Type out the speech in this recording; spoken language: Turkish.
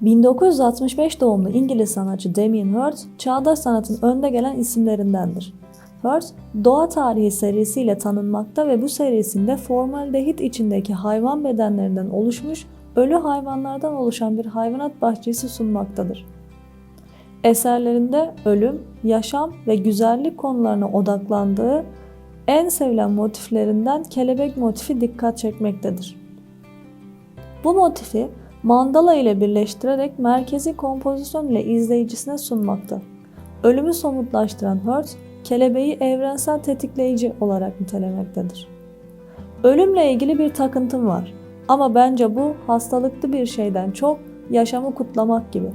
1965 doğumlu İngiliz sanatçı Damien Hirst, çağdaş sanatın önde gelen isimlerindendir. Hirst, Doğa Tarihi serisiyle tanınmakta ve bu serisinde formaldehit içindeki hayvan bedenlerinden oluşmuş, ölü hayvanlardan oluşan bir hayvanat bahçesi sunmaktadır. Eserlerinde ölüm, yaşam ve güzellik konularına odaklandığı en sevilen motiflerinden kelebek motifi dikkat çekmektedir. Bu motifi mandala ile birleştirerek merkezi kompozisyon ile izleyicisine sunmakta. Ölümü somutlaştıran Hertz, kelebeği evrensel tetikleyici olarak nitelemektedir. Ölümle ilgili bir takıntım var ama bence bu hastalıklı bir şeyden çok yaşamı kutlamak gibi.